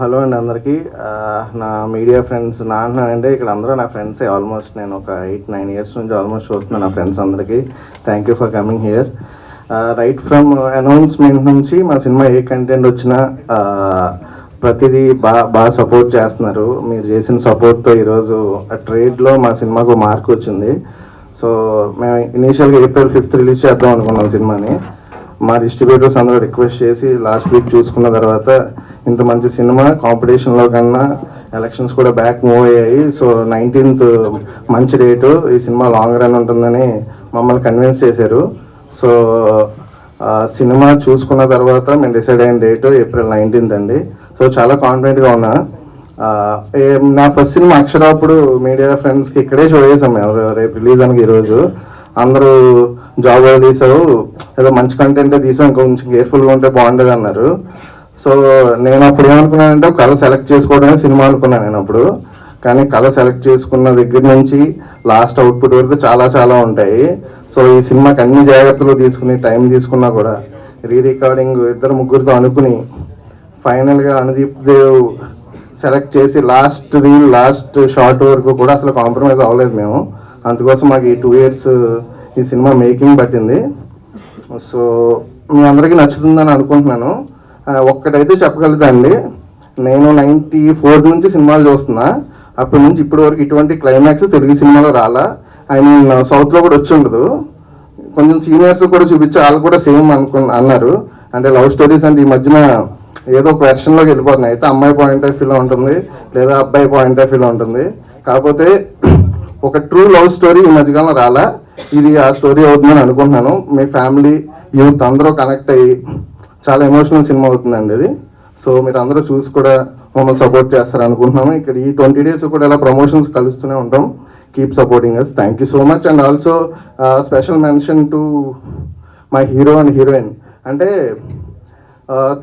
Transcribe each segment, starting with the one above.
Hello అండి అందరికీ. నా మీడియా ఫ్రెండ్స్ నా అంటే ఇక్కడ అందరూ నా ఫ్రెండ్సే. ఆల్మోస్ట్ నేను ఒక ఎయిట్ నైన్ ఇయర్స్ నుంచి ఆల్మోస్ట్ చూస్తున్నాను నా ఫ్రెండ్స్ అందరికీ. Thank you for coming here right from announcement నుంచి మా సినిమా ఏ కంటెంట్ వచ్చినా ప్రతిదీ బాగా బాగా సపోర్ట్ చేస్తున్నారు. మీరు చేసిన సపోర్ట్తో ఈరోజు ట్రేడ్లో మా సినిమాకు మార్క్ వచ్చింది. సో మేము ఇనీషియల్గా ఏప్రిల్ ఫిఫ్త్ రిలీజ్ చేద్దాం అనుకున్నాం సినిమాని. మా డిస్ట్రిబ్యూటర్స్ అందరూ రిక్వెస్ట్ చేసి లాస్ట్ వీక్ చూసుకున్న తర్వాత ఇంత మంచి సినిమా కాంపిటీషన్లో కన్నా ఎలక్షన్స్ కూడా బ్యాక్ మూవ్ అయ్యాయి. సో నైన్టీన్త్ మంచి డేటు ఈ సినిమా లాంగ్ రన్ ఉంటుందని మమ్మల్ని కన్విన్స్ చేశారు. సో సినిమా చూసుకున్న తర్వాత మేము డిసైడ్ అయిన డేటు ఏప్రిల్ నైన్టీన్త్ అండి. సో చాలా కాన్ఫిడెంట్గా ఉన్నా. నా ఫస్ట్ సినిమా అక్షర అప్పుడు మీడియా ఫ్రెండ్స్కి ఇక్కడే షో చేసాం మేము. రేపు రిలీజ్ అని ఈరోజు అందరూ జాబ్ తీసావు ఏదో మంచి కంటెంటే తీసాం కొంచెం కేర్ఫుల్గా ఉంటే బాగుండేది అన్నారు. సో నేను అప్పుడు ఏమనుకున్నానంటే ఒక కథ సెలెక్ట్ చేసుకోవడమే సినిమా అనుకున్నాను నేను అప్పుడు. కానీ కథ సెలెక్ట్ చేసుకున్న దగ్గర నుంచి లాస్ట్ అవుట్పుట్ వరకు చాలా చాలా ఉంటాయి. సో ఈ సినిమాకి అన్ని జాగ్రత్తలు తీసుకుని టైం తీసుకున్నా కూడా రీ రికార్డింగ్ ఇద్దరు ముగ్గురితో అనుకుని ఫైనల్గా అనుదీప్ దేవ్ సెలెక్ట్ చేసి లాస్ట్ రీల్ లాస్ట్ షార్ట్ వరకు కూడా అసలు కాంప్రమైజ్ అవ్వలేదు మేము. అందుకోసం మాకు ఈ టూ ఇయర్స్ ఈ సినిమా మేకింగ్ పట్టింది. సో మీ అందరికీ నచ్చుతుందని అనుకుంటున్నాను. ఒక్కటైతే చెప్పగలుగుతాండి నేను నైంటీ ఫోర్ నుంచి సినిమాలు చూస్తున్నా. అప్పటి నుంచి ఇప్పటి వరకు ఇటువంటి క్లైమాక్స్ తెలుగు సినిమాలో రాలా. ఐ మీన్ సౌత్లో కూడా వచ్చి ఉండదు. కొంచెం సీనియర్స్ కూడా చూపించి వాళ్ళు కూడా సేమ్ అనుకు అన్నారు. అంటే లవ్ స్టోరీస్ అంటే ఈ మధ్యన ఏదో ఒక వెర్షన్లోకి వెళ్ళిపోతున్నాయి. అయితే అమ్మాయి పాయింట్ ఆఫ్ వ్యూలో ఉంటుంది లేదా అబ్బాయి పాయింట్ ఆఫ్ వ్యూలో ఉంటుంది. కాకపోతే ఒక ట్రూ లవ్ స్టోరీ ఈ మధ్యకాలంలో రాలా. ఇది ఆ స్టోరీ అవుతుందని అనుకుంటున్నాను. మీ ఫ్యామిలీ యూత్ అందరూ కనెక్ట్ అయ్యి చాలా ఎమోషనల్ సినిమా అవుతుందండి అది. సో మీరు అందరూ చూసి కూడా మమ్మల్ని సపోర్ట్ చేస్తారు అనుకుంటున్నాము. ఇక్కడ ఈ ట్వంటీ డేస్ కూడా ఇలా ప్రమోషన్స్ కలుస్తూనే ఉంటాం. Keep supporting us thank you so much and also special mention to my hero and heroine అంటే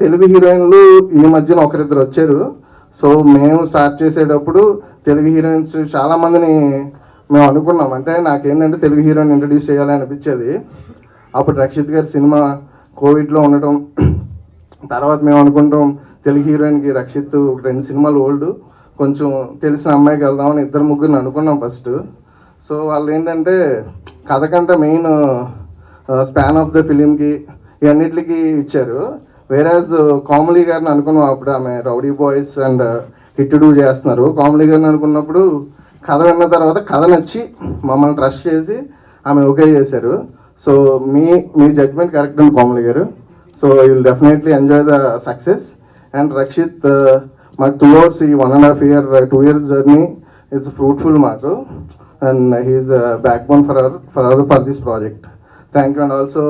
తెలుగు హీరోయిన్లు ఈ మధ్యన ఒకరిద్దరు వచ్చారు. సో మేము స్టార్ట్ చేసేటప్పుడు తెలుగు హీరోయిన్స్ చాలామందిని మేము అనుకున్నాం. అంటే నాకేంటంటే తెలుగు హీరోయిన్ ఇంట్రడ్యూస్ చేయాలని అనిపించేది. అప్పుడు రక్షిత్ గారి సినిమా కోవిడ్లో ఉండటం తర్వాత మేము అనుకుంటాం తెలుగు హీరోయిన్కి రక్షిత్ ఒక రెండు సినిమాలు ఓల్డ్. కొంచెం తెలిసిన అమ్మాయికి వెళ్దామని ఇద్దరు ముగ్గురిని అనుకున్నాం ఫస్ట్. సో వాళ్ళు ఏంటంటే కథ కంటే మెయిన్ స్పాన్ ఆఫ్ ద ఫిలింకి ఇవన్నిటికి ఇచ్చారు. వేరేజ్ కామెడీ గారిని అనుకున్నాం అప్పుడు ఆమె rowdy boys and hit two చేస్తున్నారు. కామెడీ గారిని అనుకున్నప్పుడు కథ విన్న తర్వాత కథ నచ్చి మమ్మల్ని ట్రస్ట్ చేసి ఆమె ఓకే చేశారు. సో మీ మీ జడ్జ్మెంట్ కరెక్ట్ అండి కామెడీ గారు so you will definitely enjoy the success and Rakshit మాకు టూ అవర్స్ ఈ one and half year two years journey is fruitful మాకు and he's backbone for our for our for this project thank you and also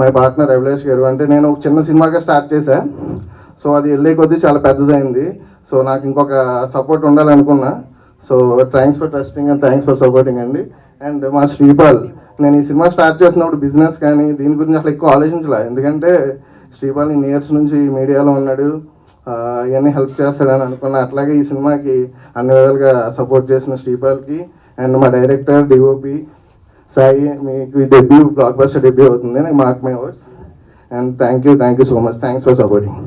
my partner Abhilash గారు అంటే నేను ఒక చిన్న సినిమాగా start చేశాను సో అది వెళ్ళే కొద్దీ చాలా పెద్దదైంది. సో నాకు ఇంకొక support ఉండాలనుకున్నా. So thanks for trusting and thanks for supporting అండి. అండ్ మా శ్రీపాల్ నేను ఈ సినిమా స్టార్ట్ చేసినప్పుడు బిజినెస్ కానీ దీని గురించి అసలు ఎక్కువ ఆలోచించలే. ఎందుకంటే శ్రీపాల్ ఇన్ని ఇయర్స్ నుంచి మీడియాలో ఉన్నాడు. ఇవన్నీ హెల్ప్ చేస్తాడని అనుకున్నా. అట్లాగే ఈ సినిమాకి అన్ని విధాలుగా సపోర్ట్ చేసిన శ్రీపాల్కి అండ్ మా డైరెక్టర్ డిఓపి సాయి మీకు డెబ్యూ బ్లాక్ బస్టర్ డెబ్యూ అవుతుంది. Mark my words and thank you thank you so much thanks for supporting